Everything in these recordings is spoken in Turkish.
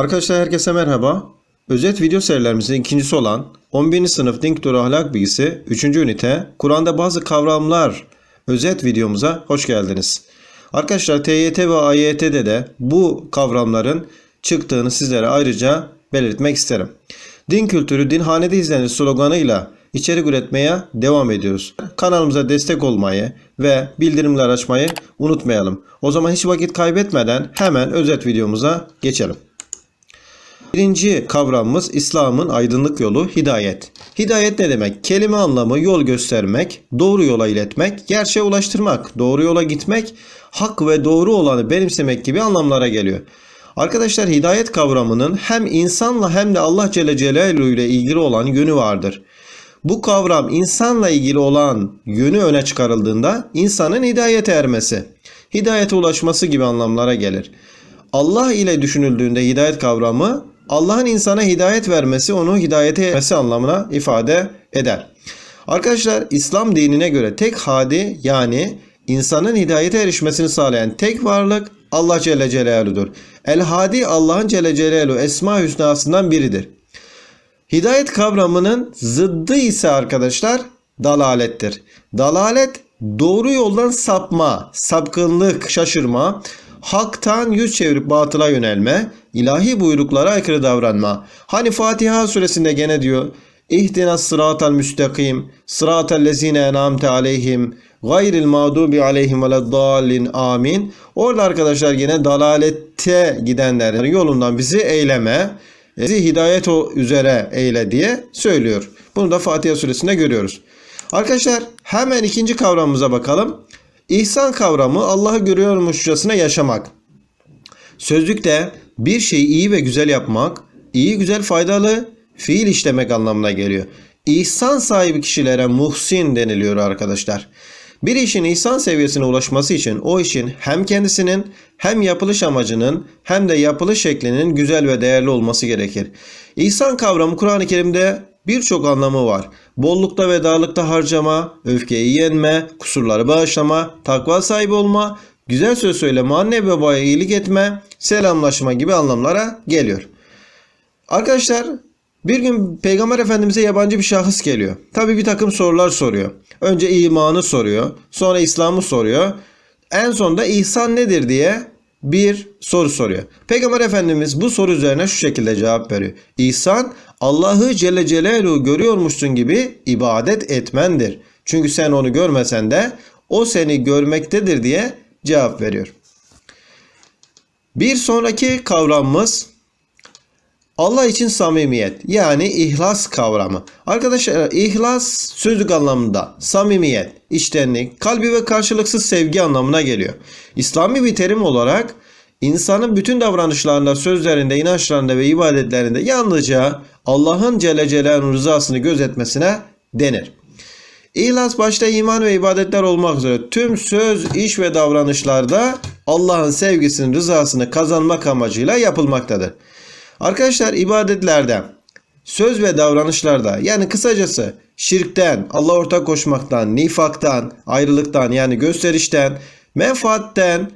Arkadaşlar herkese merhaba. Özet video serilerimizin ikincisi olan 11. sınıf Din Kültürü Ahlak Bilgisi 3. ünite Kur'an'da bazı kavramlar özet videomuza hoş geldiniz. Arkadaşlar TYT ve AYT'de de bu kavramların çıktığını sizlere ayrıca belirtmek isterim. Din kültürü dinhanede izlenir sloganıyla içerik üretmeye devam ediyoruz. Kanalımıza destek olmayı ve bildirimler açmayı unutmayalım. O zaman hiç vakit kaybetmeden hemen özet videomuza geçelim. Birinci kavramımız İslam'ın aydınlık yolu hidayet. Hidayet ne demek? Kelime anlamı yol göstermek, doğru yola iletmek, gerçeğe ulaştırmak, doğru yola gitmek, hak ve doğru olanı benimsemek gibi anlamlara geliyor. Arkadaşlar hidayet kavramının hem insanla hem de Allah Celle Celaluhu ile ilgili olan yönü vardır. Bu kavram insanla ilgili olan yönü öne çıkarıldığında insanın hidayete ermesi, hidayete ulaşması gibi anlamlara gelir. Allah ile düşünüldüğünde hidayet kavramı Allah'ın insana hidayet vermesi onu hidayete ermesi anlamına ifade eder. Arkadaşlar İslam dinine göre tek hadi yani insanın hidayete erişmesini sağlayan tek varlık Allah Celle Celaluhu'dur. El Hadi Allah'ın Celle Celaluhu Esma Hüsna'sından biridir. Hidayet kavramının zıddı ise arkadaşlar dalalettir. Dalalet doğru yoldan sapma, sapkınlık, şaşırma, haktan yüz çevirip batıla yönelme, ilahi buyruklara aykırı davranma. Hani Fatiha suresinde gene diyor. İhdina sıratal müstakim, sıratal lezine enamte aleyhim, gayril mağdubi aleyhim veleddallin amin. Orada arkadaşlar yine dalalette gidenlerin yolundan bizi eyleme, bizi hidayet o üzere eyle diye söylüyor. Bunu da Fatiha suresinde görüyoruz. Arkadaşlar hemen ikinci kavramımıza bakalım. İhsan kavramı Allah'ı görüyormuşçasına yaşamak. Sözlükte bir şeyi iyi ve güzel yapmak, iyi güzel faydalı fiil işlemek anlamına geliyor. İhsan sahibi kişilere muhsin deniliyor arkadaşlar. Bir işin ihsan seviyesine ulaşması için o işin hem kendisinin hem yapılış amacının hem de yapılış şeklinin güzel ve değerli olması gerekir. İhsan kavramı Kur'an-ı Kerim'de birçok anlamı var. Bollukta ve darlıkta harcama, öfkeyi yenme, kusurları bağışlama, takva sahibi olma, güzel söz söyleme, anne babaya iyilik etme, selamlaşma gibi anlamlara geliyor. Arkadaşlar bir gün Peygamber Efendimiz'e yabancı bir şahıs geliyor. Tabi bir takım sorular soruyor. Önce imanı soruyor. Sonra İslam'ı soruyor. En sonunda ihsan nedir diye bir soru soruyor. Peygamber Efendimiz bu soru üzerine şu şekilde cevap veriyor. İhsan Allah'ı Celle Celaluhu görüyormuşsun gibi ibadet etmendir. Çünkü sen onu görmesen de o seni görmektedir diye cevap veriyor. Bir sonraki kavramımız Allah için samimiyet yani ihlas kavramı. Arkadaşlar ihlas sözlük anlamında samimiyet, içtenlik, kalbi ve karşılıksız sevgi anlamına geliyor. İslami bir terim olarak insanın bütün davranışlarında, sözlerinde, inançlarında ve ibadetlerinde yalnızca Allah'ın Celle Celaluhu'nun rızasını gözetmesine denir. İhlas başta iman ve ibadetler olmak üzere tüm söz, iş ve davranışlarda Allah'ın sevgisinin rızasını kazanmak amacıyla yapılmaktadır. Arkadaşlar ibadetlerde, söz ve davranışlarda yani kısacası şirkten, Allah ortak koşmaktan, nifaktan, ayrılıktan yani gösterişten, menfaatten,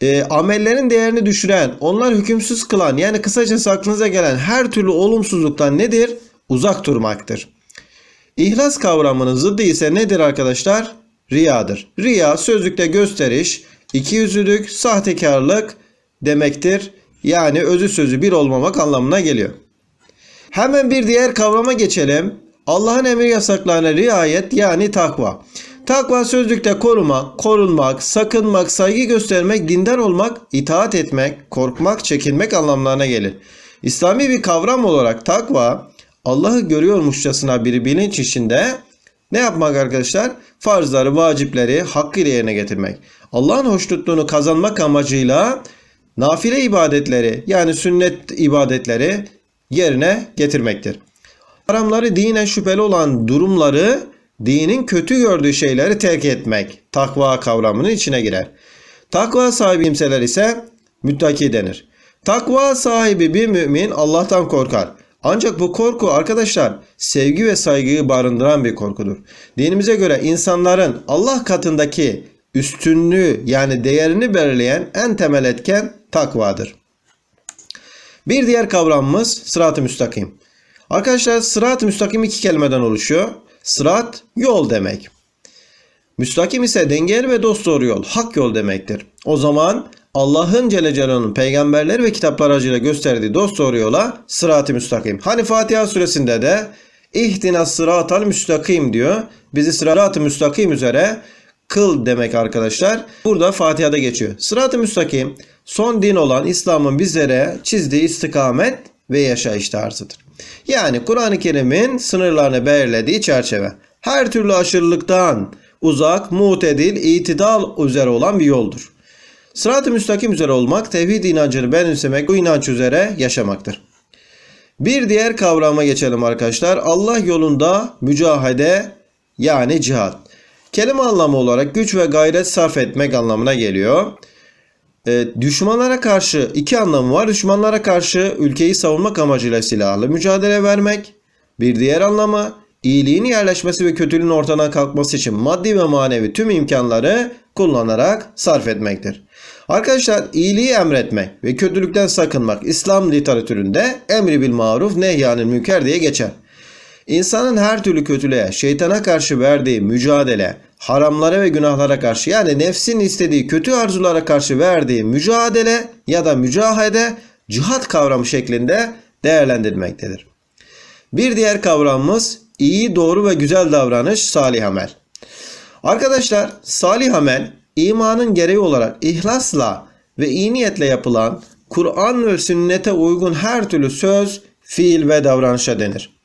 e, amellerin değerini düşüren, onlar hükümsüz kılan yani kısacası aklınıza gelen her türlü olumsuzluktan nedir? Uzak durmaktır. İhlas kavramının zıddı ise nedir arkadaşlar? Riyadır. Riya sözlükte gösteriş, ikiyüzlülük, sahtekarlık demektir. Yani özü sözü bir olmamak anlamına geliyor. Hemen bir diğer kavrama geçelim. Allah'ın emir yasaklarına riayet yani takva. Takva sözlükte korumak, korunmak, sakınmak, saygı göstermek, dindar olmak, itaat etmek, korkmak, çekinmek anlamlarına gelir. İslami bir kavram olarak takva Allah'ı görüyormuşçasına bir bilinç içinde ne yapmak arkadaşlar? Farzları, vacipleri hakkıyla yerine getirmek. Allah'ın hoşnutluğunu kazanmak amacıyla nafile ibadetleri yani sünnet ibadetleri yerine getirmektir. Haramları dine şüpheli olan durumları dinin kötü gördüğü şeyleri terk etmek takva kavramının içine girer. Takva sahibi kimseler ise müttaki denir. Takva sahibi bir mümin Allah'tan korkar. Ancak bu korku arkadaşlar sevgi ve saygıyı barındıran bir korkudur. Dinimize göre insanların Allah katındaki üstünlüğü yani değerini belirleyen en temel etken takvadır. Bir diğer kavramımız sırat-ı müstakim. Arkadaşlar sırat-ı müstakim iki kelimeden oluşuyor. Sırat yol demek. Müstakim ise dengeli ve dosdoğru yol, hak yol demektir. O zaman Allah'ın Celle Celaluhu'nun peygamberler ve kitaplar aracıyla gösterdiği dosdoğru yola sırat-ı müstakim. Hani Fatiha suresinde de ihtina sıratal müstakim diyor. Bizi sırat-ı müstakim üzere kıl demek arkadaşlar. Burada Fatiha'da geçiyor. Sırat-ı müstakim son din olan İslam'ın bizlere çizdiği istikamet ve yaşayış tarzıdır. Yani Kur'an-ı Kerim'in sınırlarını belirlediği çerçeve. Her türlü aşırılıktan uzak, mutedil, itidal üzere olan bir yoldur. Sırat-ı müstakim üzere olmak, tevhid inancını benimsemek, bu inanç üzere yaşamaktır. Bir diğer kavrama geçelim arkadaşlar. Allah yolunda mücahede yani cihat. Kelime anlamı olarak güç ve gayret sarf etmek anlamına geliyor. E, düşmanlara karşı iki anlamı var. Düşmanlara karşı ülkeyi savunmak amacıyla silahlı mücadele vermek. Bir diğer anlamı iyiliğin yerleşmesi ve kötülüğün ortadan kalkması için maddi ve manevi tüm imkanları kullanarak sarf etmektir. Arkadaşlar iyiliği emretmek ve kötülükten sakınmak İslam literatüründe emri bil maruf nehyanil münker diye geçer. İnsanın her türlü kötülüğe, şeytana karşı verdiği mücadele, haramlara ve günahlara karşı yani nefsin istediği kötü arzulara karşı verdiği mücadele ya da mücahede cihat kavramı şeklinde değerlendirmektedir. Bir diğer kavramımız iyi, doğru ve güzel davranış, salih amel. Arkadaşlar salih amel imanın gereği olarak ihlasla ve iyi niyetle yapılan Kur'an ve sünnete uygun her türlü söz, fiil ve davranışa denir.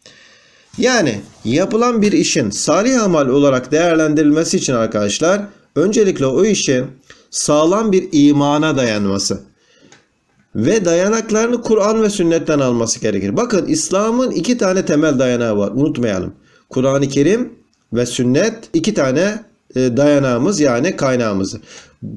Yani yapılan bir işin salih amel olarak değerlendirilmesi için arkadaşlar öncelikle o işin sağlam bir imana dayanması ve dayanaklarını Kur'an ve sünnetten alması gerekir. Bakın İslam'ın iki tane temel dayanağı var. Unutmayalım. Kur'an-ı Kerim ve sünnet iki tane e, dayanağımız yani kaynağımız.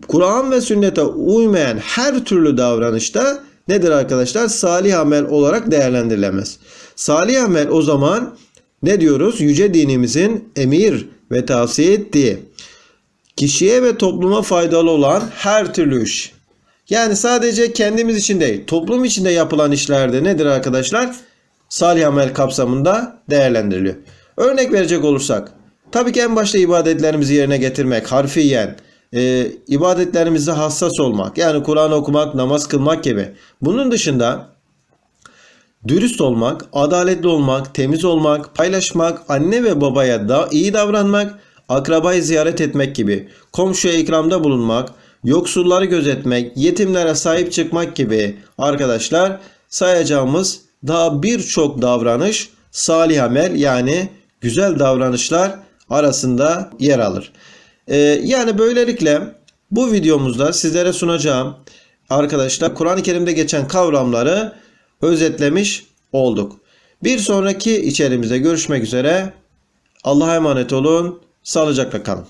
Kur'an ve sünnete uymayan her türlü davranışta nedir arkadaşlar? Salih amel olarak değerlendirilemez. Salih amel o zaman ne diyoruz? Yüce dinimizin emir ve tavsiye ettiği kişiye ve topluma faydalı olan her türlü iş. Yani sadece kendimiz için değil, toplum içinde yapılan işlerde nedir arkadaşlar? Salih amel kapsamında değerlendiriliyor. Örnek verecek olursak, tabii ki en başta ibadetlerimizi yerine getirmek, harfiyen, e, ibadetlerimizde hassas olmak, yani Kur'an okumak, namaz kılmak gibi. Bunun dışında dürüst olmak, adaletli olmak, temiz olmak, paylaşmak, anne ve babaya da iyi davranmak, akrabayı ziyaret etmek gibi, komşuya ikramda bulunmak, yoksulları gözetmek, yetimlere sahip çıkmak gibi arkadaşlar sayacağımız daha birçok davranış salih amel yani güzel davranışlar arasında yer alır. Ee, yani böylelikle bu videomuzda sizlere sunacağım arkadaşlar Kur'an-ı Kerim'de geçen kavramları özetlemiş olduk. Bir sonraki içerimizde görüşmek üzere. Allah'a emanet olun. Sağlıcakla kalın.